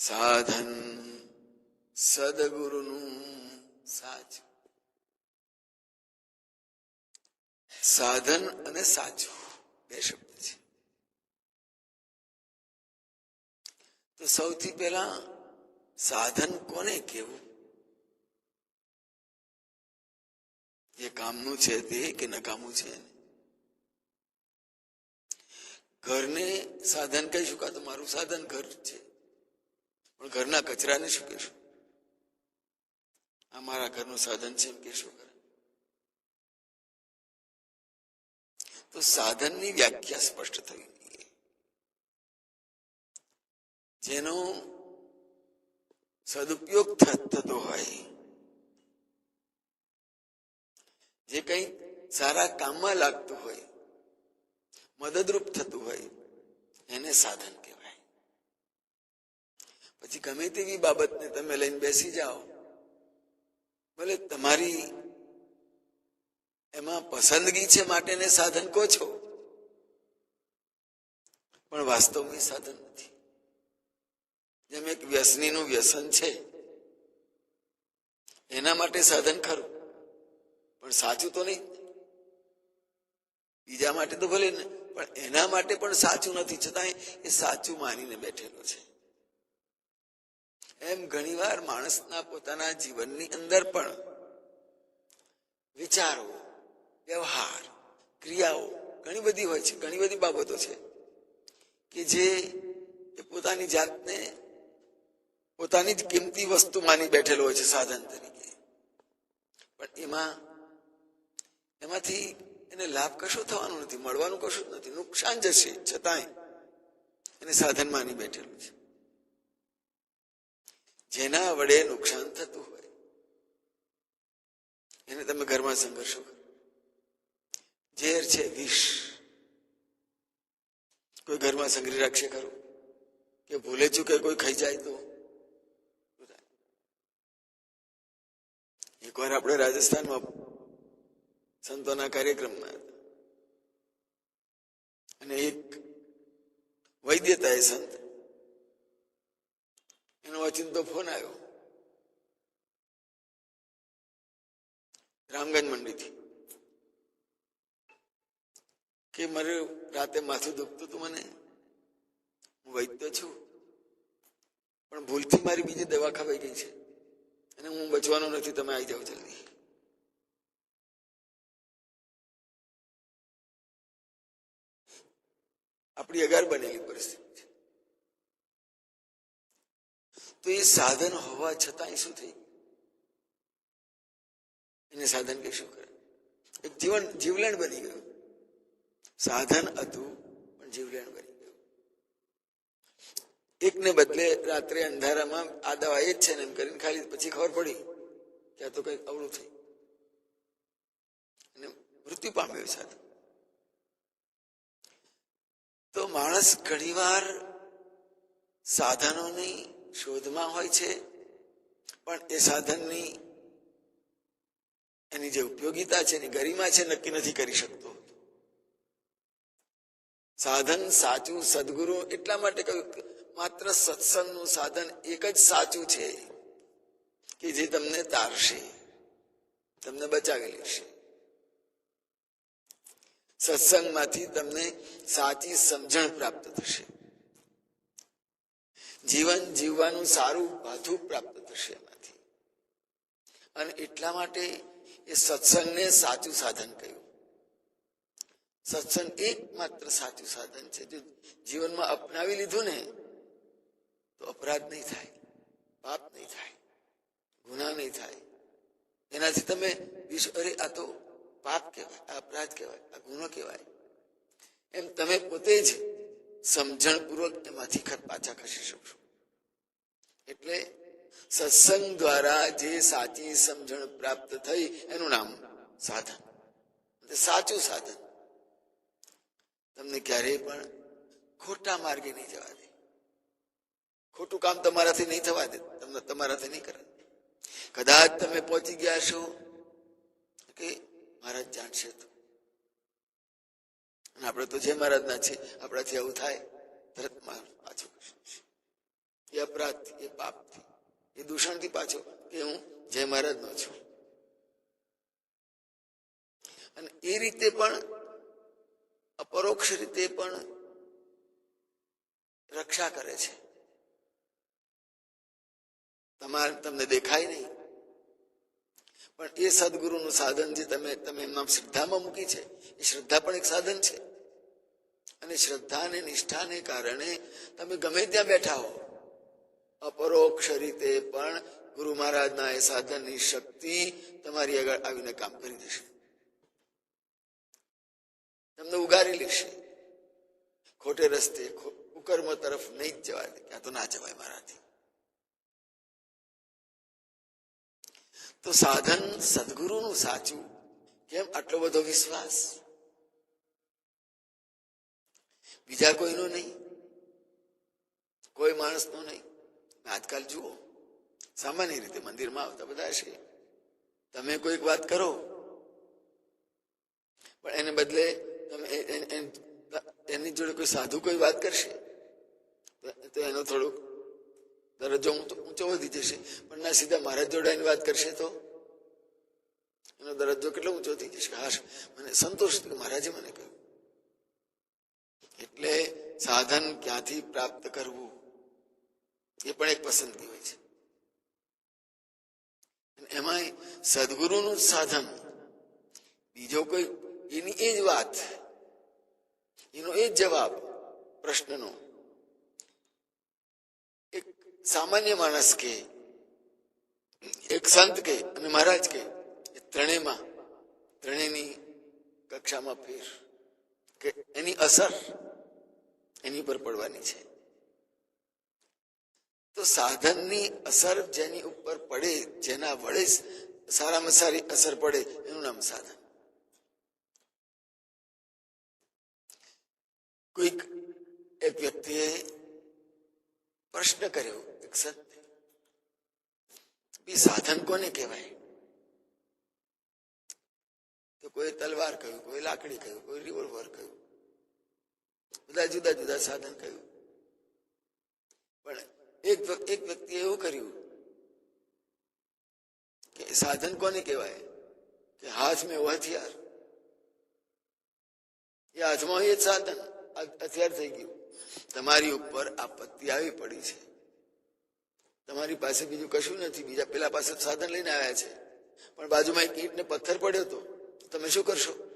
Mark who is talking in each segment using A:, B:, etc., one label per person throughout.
A: સાધન સદગુરુનું સાચું સાધન અને સાચું બે શબ્દ છે। તો સૌથી પહેલા સાધન કોને કેવું જે કામનું છે તે કે નકામું છે? ઘરને સાધન કહી શકાય તો મારું સાધન ઘર છે? પણ ઘરના કચરાને શું કહેશું? આ મારા ઘરનું સાધન છે એમ કહેશું? ખરા તો સાધનની વ્યાખ્યા સ્પષ્ટ થવી જોઈએ જેનો સદુપયોગ થતો હોય. જે કંઈ સારા કામમાં લાગતું હોય, મદદરૂપ થતું હોય, એને સાધન કહેવાય. પછી ગમે તેવી બાબતને તમે લઈને બેસી જાઓ, ભલે તમારી એમાં પસંદગી છે માટેને સાધન કહો છો, પણ વાસ્તવમાં સાધન નથી. જેમ એક વ્યસનીનું વ્યસન છે, એના માટે સાધન ખરું, પણ સાચું તો નહીં. બીજા માટે તો ભલે ને, પણ એના માટે પણ સાચું નથી. છતાંય એ સાચું માનીને બેઠેલો છે. એમ ઘણીવાર માણસના પોતાના જીવનની અંદર પણ વિચારો, વ્યવહાર, ક્રિયાઓ ઘણી બધી હોય છે, ઘણી બધી બાબતો છે કે જે એ પોતાની જાતને પોતાની જ કિંમતી વસ્તુ માની બેઠેલો હોય છે સાધન તરીકે. પણ એમાં, એમાંથી એને લાભ કશો થવાનો નથી, મળવાનું કશું જ નથી, નુકસાન જશે છતાંય એને સાધન માની બેઠેલું છે. જેના વડે નુકસાન થતું હોય. એને તમે ઘરમાં સંઘર્ષો કરો. ઝેર છે વિષ. કોઈ ઘરમાં સંગ્રહ રાખશે ખરું? કે ભૂલે ચૂકે કોઈ ખાઈ જાય તો? એકવાર આપણે રાજસ્થાનમાં સંતોના કાર્યક્રમમાં હતા. અને એક વૈદ્યતા એ સંત એનો અચિંતો ફોન આવ્યો. રામગંજ મંડીથી. કે મારે રાતે માથું દુખતું હતું મને. હું વૈદ્ય છું. પણ ભૂલથી મારી બીજી દવા ખવાઈ ગઈ છે. અને હું બચવાનો નથી, તમે આવી જાઓ જલ્દી. આપણી અગાર બનેલી પરિસ્થિતિ. તો એ સાધન હોવા છતાંય શું થઈ? એને સાધન કે શું કરે? એક જીવન જીવલેણ બની ગયું. સાધન હતું, પણ જીવલેણ બની ગયું. એકને બદલે રાત્રે અંધારામાં આ દવા એ જ છે ને એમ કરીને ખાલી પછી ખબર પડી કે આ તો કંઈક અવળું થઈ અને મૃત્યુ પામ્યો સાધન. તો માણસ ઘણીવાર સાધનોની શોધમાં હોય છે, પણ એ સાધનની એની જે ઉપયોગિતા છે, એની ગરિમા છે, નક્કી નથી કરી શકતો. સાધન સાચું સદગુરુ એટલા માટે કહ્યું માત્ર સત્સંગનું સાધન એક જ સાચું છે કે જે તમને તારશે, તમને બચાવી લેશે. સત્સંગમાંથી તમને સાચી સમજણ પ્રાપ્ત થશે. જીવન જીવવાનું સારું ભાથું પ્રાપ્ત થશે એમાંથી. અને એટલા માટે એ સત્સંગને સાચું સાધન કહ્યું. સત્સંગ એકમાત્ર સાચું સાધન છે. જો જીવનમાં અપનાવી લીધું ને, તો અપરાધ નહીં થાય, પાપ નહીં થાય ગુના નહીં થાય. એનાથી તમે વિશ્વ અરે આ તો પાપ કહેવાય, આ અપરાધ કહેવાય, આ ગુનો કહેવાય. એમ તમે પોતે જ સમજણપૂર્વક એમાંથી પાછા ખસી શકશો. એટલે સત્સંગ દ્વારા જે સાચી સમજણ પ્રાપ્ત થઈ, એનું નામ સાધન. સાચું સાધન. તમને ક્યારેય પણ ખોટા માર્ગે નહીં જવા દે. ખોટું કામ તમારાથી નહીં થવા દે. તમને તમારાથી નહીં કરે કદાચ તમે પહોંચી ગયા છો કે મહારાજ જાણશે તો. આપણે તો જે મહારાજના છે, આપણાથી આવું થાય, તરત પાછું એ અપરાધથી એ પાપથી એ દૂષણથી પાછો કે હું જય મહારાજનો છું. અને એ રીતે પણ, અપરોક્ષ રીતે પણ રક્ષા કરે છે. તમારે તમને દેખાય નહીં. પણ એ સદગુરુનું સાધન જે તમે તમે એમના શ્રદ્ધામાં મૂકી છે, એ શ્રદ્ધા પણ એક સાધન છે. અને શ્રદ્ધા અને નિષ્ઠાને કારણે તમે ગમે ત્યાં બેઠા હો અપરોક્ષ રીતે પણ ગુરુ મહારાજના એ સાધનની શક્તિ તમારી આગળ આવીને કામ કરી દેશે. તમને ઉગારી લેશે. ખોટે રસ્તે કુકર્મ તરફ નહીં જ જવા દે ક્યાં તો ના જવાય મારાથી. તો સાધન સદગુરુનું સાચું, કેમ આટલો બધો વિશ્વાસ? બીજા કોઈનો નહીં? કોઈ માણસનો નહીં? આજકાલ જુઓ, સામાન્ય રીતે મંદિરમાં આવતા બધા છે. તમે કોઈક વાત કરો, પણ એને બદલે તમે એની જોડે કોઈ સાધુ કોઈ વાત કરશે, તો- એનો થોડોક દરજ્જો ઊંચો વધી જશે. પણ ના સીધા મહારાજ જોડે એની વાત કરશે તો? એનો દરજ્જો કેટલો ઊંચો થઈ જશે? હાશ, મને સંતોષ કે મહારાજે મને કહ્યું. એટલે સાધન ક્યાંથી પ્રાપ્ત કરવું? એ પણ એક પસંદગી હોય છે. એમાં સદગુરુનું સાધન, બીજો કોઈ, એની એ જ વાત, એનો એ જ જવાબ પ્રશ્નનો. એક સામાન્ય માણસ કે, એક સંત કે અને મહારાજ કે, એ ત્રણેયમાં, ત્રણેયની કક્ષામાં ફેર કે એની અસર એની પર પડવાની છે. તો સાધનની અસર જેની ઉપર પડે જેના વડે સારામાં સારી અસર પડે એનું નામ સાધન કોઈક એક વ્યક્તિએ પ્રશ્ન કર્યો એક સંત બી સાધન કોને કહેવાય તો કોઈ તલવાર કહ્યું કોઈ લાકડી કહ્યું કોઈ રિવોલ્વર કહ્યું બધા જુદા જુદા સાધન કહ્યું પણ એક એક વ્યક્તિએ એવું કર્યું કે સાધન કોને કહેવાય? કે હાથ મેં હથિયાર. એ હાથમાં એ સાધન હથિયાર થઈ ગયું. તમારી ઉપર આપત્તિ આવી પડી છે. તમારી પાસે બીજું કશું નથી. બીજા પેલા પાસે સાધન લઈને આવ્યા છે. પણ બાજુમાં એક ઈંટ ને પથ્થર પડ્યો હતો તમે શું કરશો?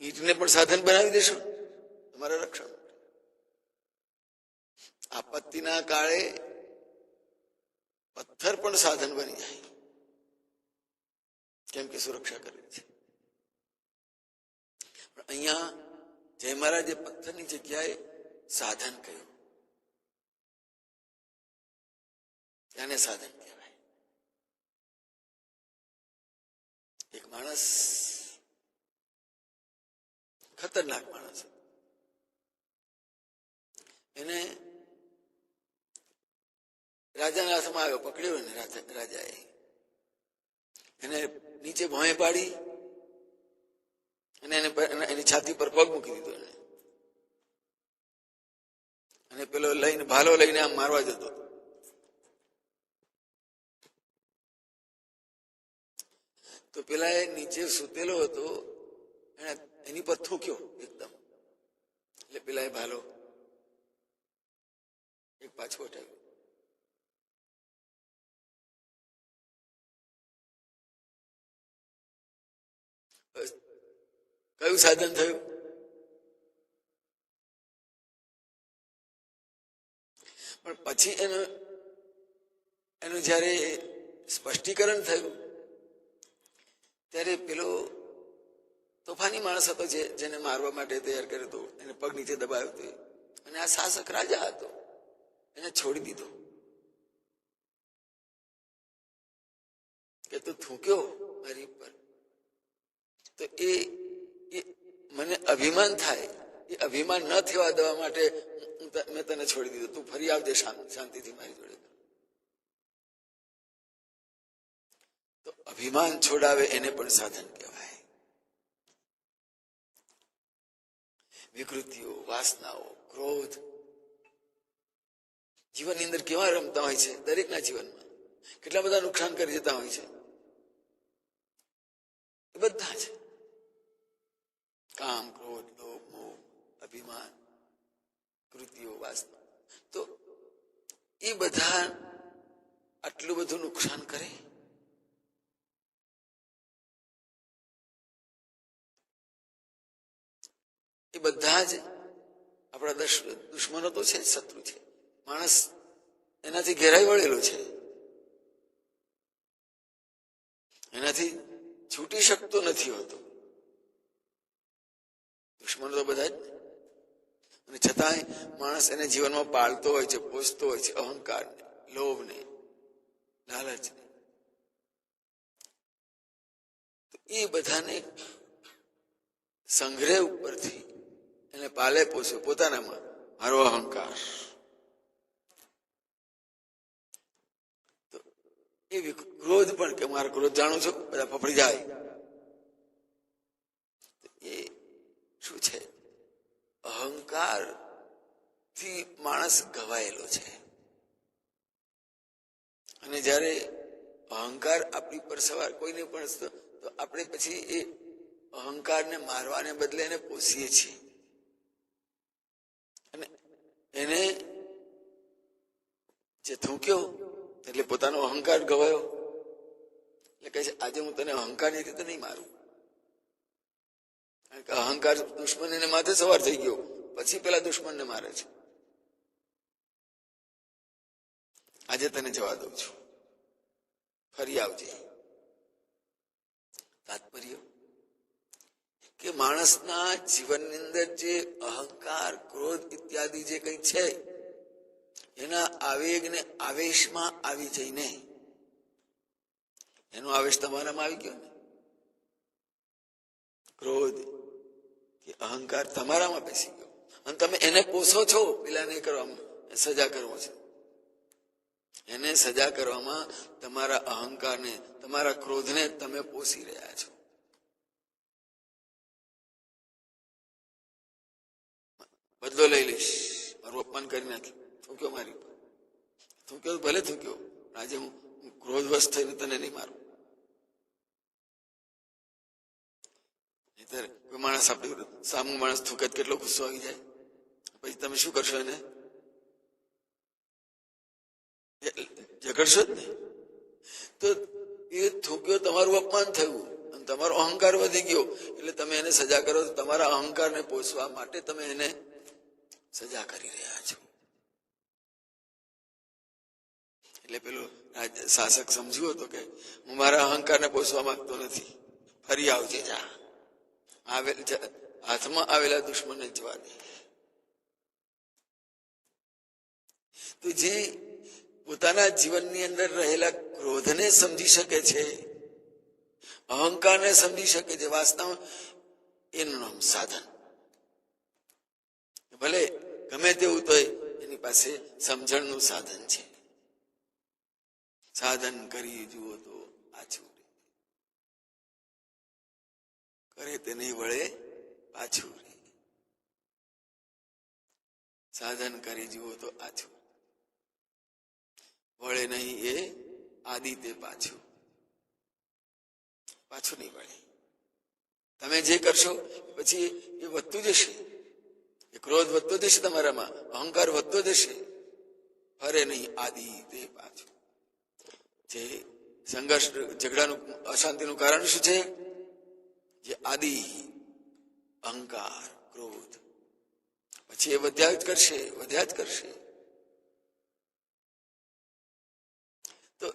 A: ઈંટને પણ સાધન બનાવી દેશો? તમારા રક્ષણ. આપત્તિના કાળે પથ્થર પણ સાધન બની જાય કેમ કે સુરક્ષા કરે છે પણ અહીંયા જય મહારાજે પથ્થરની જગ્યાએ સાધન કહ્યું તેને સાધન કહેવાય એક માણસ ખતરનાક માણસ હતો. એને રાજાના હાથમાં આવ્યો, પકડ્યો ને રાજા- રાજાએ. એને નીચે ભોંય પાડી અને એને એની છાતી પર પગ મૂકી દીધો એને. અને પેલો લઈને, ભાલો લઈને આમ મારવા જતો. તો પેલા એ નીચે સૂતેલો હતો, એને એની પર થૂક્યો એકદમ. એટલે પેલા એ ભાલો એક પાછો હટાવ્યો. કયું સાધન થયું? પણ પછી એનું એનું જયારે સ્પષ્ટીકરણ થયું, ત્યારે પેલો તોફાની માણસ હતો જે, જેને મારવા માટે તૈયાર કર્યો હતો, એને પગ નીચે દબાવ્યો હતો. અને આ શાસક રાજા હતો. એને છોડી દીધો. કે તું થૂક્યો મારી ઉપર. તો એ મને અભિમાન થાય. એ અભિમાન ન થવા દેવા માટે મેં તને છોડી દીધું. તું ફરી આવજે શાંતિથી મારી જોડે. તો અભિમાન છોડાવે એને પણ સાધન કહેવાય. વિકૃતિઓ, વાસનાઓ, ક્રોધ. જીવનની અંદર કેવા રમતા હોય છે? દરેકના જીવનમાં. કેટલા બધા નુકસાન કરી જતા હોય છે? એ બધા જ. કામ, ક્રોધ લોભ મોહ, અભિમાન, કૃતિઓ વાસના તો એ બધા આટલું બધું નુકસાન કરે? એ બધા જ આપણા દશ દુશ્મનો તો છે શત્રુ છે. માણસ એનાથી ઘેરાઈ વળેલો છે. એનાથી છૂટી શકતો નથી હોતો. દુશ્મનો તો બધા જ અને છતાંય માણસ એને જીવનમાં પાળતો હોય છે, પોષતો હોય છે અહંકારને લોભને લાલચને એ બધાને સંગ્રહ ઉપરથી એને પાલે પોષે, પોતાનામાં મારો અહંકાર. એ ક્રોધ પણ કે મારો ક્રોધ જાણું છું? બધા ફફડી જાય તો એ શું છે? અહંકારથી માણસ ઘવાયેલો છે. અને જ્યારે અહંકાર આપણી પર સવાર કોઈને પણ તો આપણે પછી એ અહંકારને મારવાને બદલે એને પોષીએ છીએ. અને એને જે થૂક્યો, એટલે પોતાનો અહંકાર ગવાયો. એટલે કહે છે, આજે હું તને અહંકારની રીતે નહીં મારું. અહંકાર દુશ્મન એને માથે સવાર થઈ ગયો. પછી પેલા દુશ્મનને મારે છે. આજે તને જવા દઉં છું. ફરી આવજે. તાત્પર્ય? કે માણસના જીવનની અંદર જે અહંકાર, ક્રોધ ઇત્યાદિ જે કંઈ છે, એના આવેગને આવેશમાં આવી જઈને, એનો આવેશ તમારામાં આવી ગયો ને? ક્રોધ કે અહંકાર તમારામાં બેસી ગયો. અને તમે એને પોષો છો, પેલાને કરવામાં સજા કરવો છે. એને સજા કરવામાં તમારા અહંકારને, તમારા ક્રોધને તમે પોષી રહ્યા છો. બદલો લઈ લઈશ. મારું અપમાન કરી નાખી. થૂક્યો મારી ઉપર. થૂક્યો ભલે થૂક્યો. આજે હું ક્રોધવશ થઈને તને નહીં મારું નહીંતર કોઈ માણસ આપણી વિરુદ્ધ માણસ થૂકે કેટલો ગુસ્સો આવી જાય. પછી તમે શું કરશો એને? ઝઘડશો જ ને તો એ થૂક્યો તમારું અપમાન થયું અને તમારો અહંકાર વધી ગયો. એટલે તમે એને સજા કરો તમારા અહંકારને પોષવા માટે તમે એને સજા કરી રહ્યા છો. એટલે પેલો શાસક સમજ્યો હતો કે હું મારા અહંકારને પોષવા માંગતો નથી. ફરી આવજે જા. આવેલ હાથમાં આવેલા દુશ્મનને જવા દે તો જે પોતાના જીવનની અંદર રહેલા ક્રોધને સમજી શકે છે, અહંકારને સમજી શકે છે, વાસ્તવમાં એનું નામ સાધન ભલે ગમે તેવું તો એની પાસે સમજણનું સાધન છે સાધન કરી જુઓ તો આ રે. કરે તે નહીં વળે પાછું સાધન કરી જુઓ તો આછું વળે નહીં એ આદિ તે પાછું. પાછું નહીં વળે. તમે જે કરશો પછી એ વધતું જશે. એ ક્રોધ વધતો જશે તમારામાં, અહંકાર વધતો જશે. ફરે નહીં આદિ તે પાછું. જે સંઘર્ષ, ઝઘડાનું, અશાંતિનું કારણ શું છે? જે આદિ, અહંકાર, ક્રોધ. પછી એ વધ્યા જ કરશે, વધ્યા જ કરશે. તો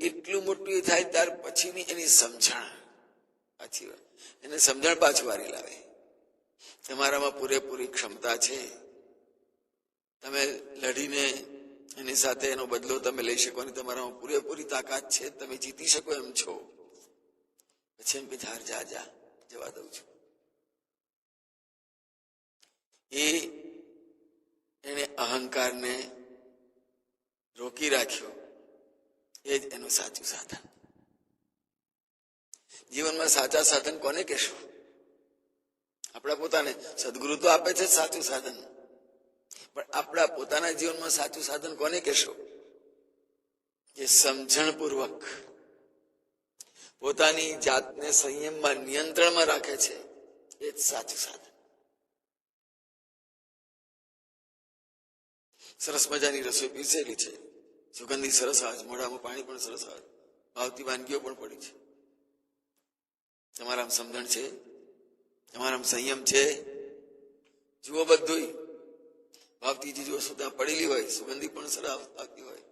A: એટલું મોટું એ થાય ત્યાર પછીની એની સમજણ. પાછી. એને સમજણ પાછું વારી લાવે. તમારામાં પૂરેપૂરી ક્ષમતા છે. તમે લડીને એની સાથે એનો બદલો તમે લઈ શકો અને તમારામાં પૂરેપૂરી તાકાત છે, તમે જીતી શકો એમ છો. પછી એમ કે જા જા, જવા દઉં છું. એ એને અહંકારને રોકી રાખ્યો. એ જ એનું સાચું સાધન. જીવનમાં સાચા સાધન કોને કહેશું? આપણા પોતાને સદગુરુ તો આપે છે સાચું સાધન. પણ આપણા પોતાના જીવનમાં સાચું સાધન કોને કહેશો? એ સમજણપૂર્વક પોતાની જાતને સંયમમાં નિયંત્રણમાં રાખે છે. એ જ સાચું સાધન. સરસ મજાની રસોઈ પીરસેલી છે. સુગંધી સરસ આવે મોઢામાં પાણી પણ સરસ આવે ભાવતી વાનગીઓ પણ પડી છે. તમારામાં સમજણ છે? તમારામાં સંયમ છે? જુઓ બધું ભાવતી ચીજો સુધા પડેલી હોય, સુગંધી પણ સરસ આવતી હોય.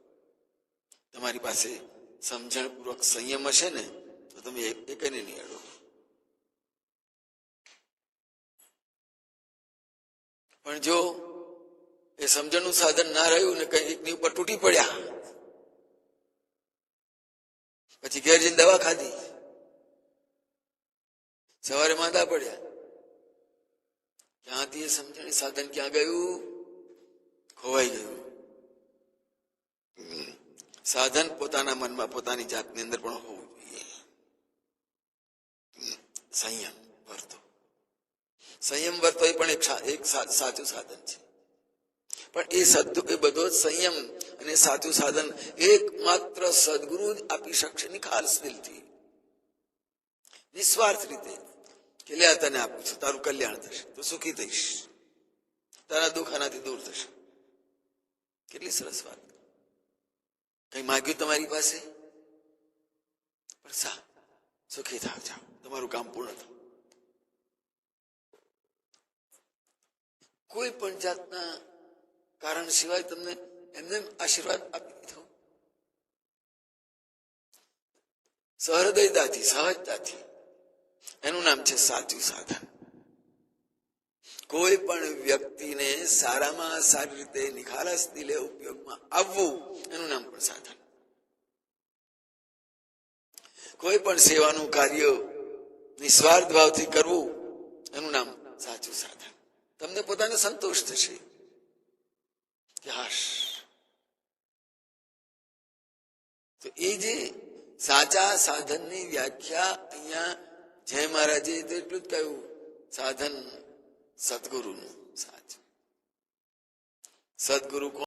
A: તમારી પાસે સમજણપૂર્વક સંયમ હશે ને તો તમે એકને નહીં અડો પણ જો એ સમજણનું સાધન ના રહ્યું ને કઈ એકની ઉપર તૂટી પડ્યા પછી ઘેર જઈને દવા ખાધી સવારે માંદા પડ્યા ક્યાંથી એ સમજણ સાધન ક્યાં ગયું ખોવાઈ ગયું સાધન પોતાના મનમાં પોતાની જાતની અંદર પણ હોવું જોઈએ સંયમ વર્તો સંયમ વર્તો એ પણ એક સા- એક સા- સાચું સાધન છે પણ એ સદ એ બધો જ સંયમ અને સાચું સાધન એકમાત્ર સદગુરુ જ આપી શકશે નિખાલસ દિલથી નિસ્વાર્થ રીતે કે લે આ તને આપું છું તારું કલ્યાણ થશે તો સુખી થઈશ તારા દુઃખ આનાથી દૂર થશે. કેટલી સરસ વાત। કઈ માગ્યું તમારી પાસે? પણ સા, સુખી થાવ જાઓ। તમારું કામ પૂર્ણ થયું. કોઈ પણ જાતના કારણ સિવાય તમને એમને આશીર્વાદ આપી દીધો. સહૃદયતાથી, સહજતાથી. એનું નામ છે સાચું સાધન. કોઈ પણ વ્યક્તિને સારામાં સારી રીતે નિખાલસ દિલે ઉપયોગમાં આવવું એનું નામ પણ સાધન. કોઈ પણ સેવાનું કાર્ય નિસ્વાર્થ ભાવથી કરવું, એનું નામ સાચું સાધન. તમને પોતાને સંતોષ થશે તો એ જે સાચા સાધનની વ્યાખ્યા અહીંયા જય મહારાજે એટલું જ કહ્યું, સાધન સદગુરુનું સાચું. સદગુરુ